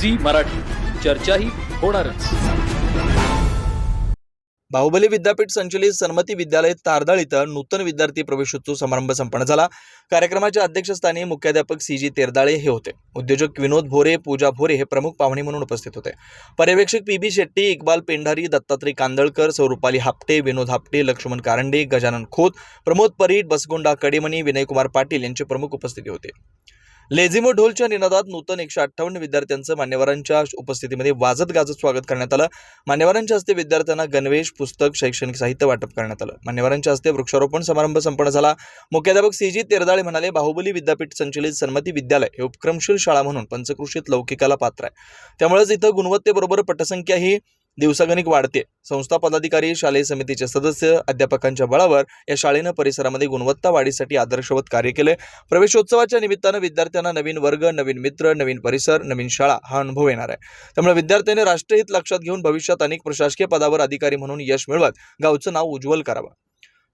Zee Marathi. चर्चाही होणारच. बाहुबली विद्यापीठ संचलित सन्मती विद्यालय तारदाळ इथं नूतन विद्यार्थी प्रवेशोत्सव समारंभ संपन्न झाला. कार्यक्रमाच्या अध्यक्षस्थानी मुख्याध्यापक सी. जी. तेरदाळे हे होते. उद्योजक विनोद भोरे पूजा भोरे हे प्रमुख पाहुणे म्हणून उपस्थित होते. पर्यवेक्षक पी. बी. शेट्टी इक्बाल पेंढारी दत्तात्रय कांदळकर स्वरूपाली हापटे विनोद हापटे लक्ष्मण कारंडे गजानन खोत प्रमोद परीट बसगोंडा कडेमणी विनयकुमार पाटील यांची प्रमुख उपस्थिती होती. लेझिमो ढोलच्या निनादात नूतन एकशे अठ्ठावन्न विद्यार्थ्यांचं मान्यवरांच्या उपस्थितीमध्ये वाजत गाजत स्वागत करण्यात आलं. मान्यवरांच्या हस्ते विद्यार्थ्यांना गणवेश पुस्तक शैक्षणिक साहित्य वाटप करण्यात आलं. मान्यवरांच्या हस्ते वृक्षारोपण समारंभ संपन्न झाला. मुख्याध्यापक सी. जी. तेरदाळे म्हणाले बाहुबली विद्यापीठ संचलित सन्मती विद्यालय हे उपक्रमशील शाळा म्हणून पंचकृषीत लौकिकाला पात्र आहे. त्यामुळेच इथं गुणवत्तेबरोबर पटसंख्या ही दिवसागणिक वाढते. संस्था पदाधिकारी शालेय समितीचे सदस्य अध्यापकांच्या बळावर या शाळेनं परिसरामध्ये गुणवत्ता वाढीसाठी आदर्शवत कार्य केले प्रवेशोत्सवाच्या निमित्तानं विद्यार्थ्यांना नवीन वर्ग नवीन मित्र नवीन परिसर नवीन शाळा हा अनुभव येणार आहे. त्यामुळे विद्यार्थ्यांनी राष्ट्रहित लक्षात घेऊन भविष्यात अनेक प्रशासकीय पदावर अधिकारी म्हणून यश मिळवत गावचं नाव उज्ज्वल करावं.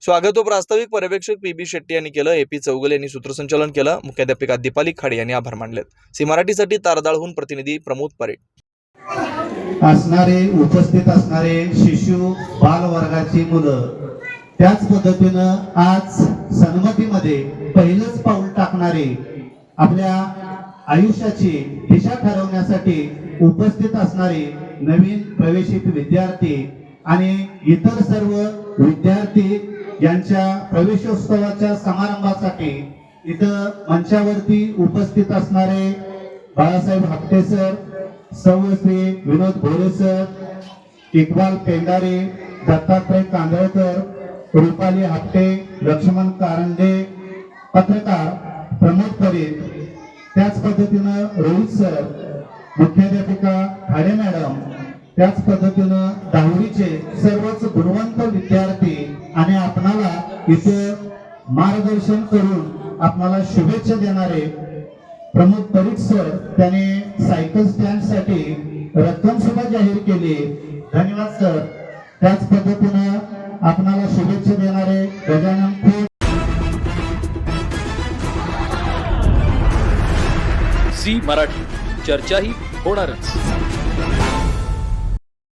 स्वागत हो प्रास्ताविक पर्यवेक्षक पी बी शेट्टी यांनी केलं. ए पी चौगले यांनी सूत्रसंचालन केलं. मुख्याध्यापिका दीपाली खाडे यांनी आभार मानलेत. सी मराठीसाठी तारदाळहून प्रतिनिधी प्रमोद परे असणारे उपस्थित असणारे शिशु बाल वर्गाची मुलं. त्याच पद्धतीनं आज सन्मतीमध्ये पहिलंच पाऊल टाकणारे आपल्या आयुष्याची दिशा ठरवण्यासाठी उपस्थित असणारे नवीन प्रवेशित विद्यार्थी आणि इतर सर्व विद्यार्थी यांच्या प्रवेशोत्सवाच्या समारंभासाठी इथं मंचावरती उपस्थित असणारे बाळासाहेब हप्ते सर श्री विनोद भोरे सर इक्बाल पेंडारे दत्तात्रय कांदळकर रुपाली हापटे लक्ष्मण कारंडे पत्रकार प्रमोद परीत त्याच पद्धतीनं रोहित सर मुख्याध्यापिका खाडे मॅडम त्याच पद्धतीनं दहावीचे सर्वच गुणवंत विद्यार्थी आणि आपणाला इथे मार्गदर्शन करून आपणाला शुभेच्छा देणारे प्रमोद परीख सर त्याने सायकल स्टँडसाठी रक्कम सुद्धा जाहीर केली. धन्यवाद सर त्याच पद्धतीनं आपणाला शुभेच्छा देणारे गजानन खोत. मराठी. चर्चाही होणारच.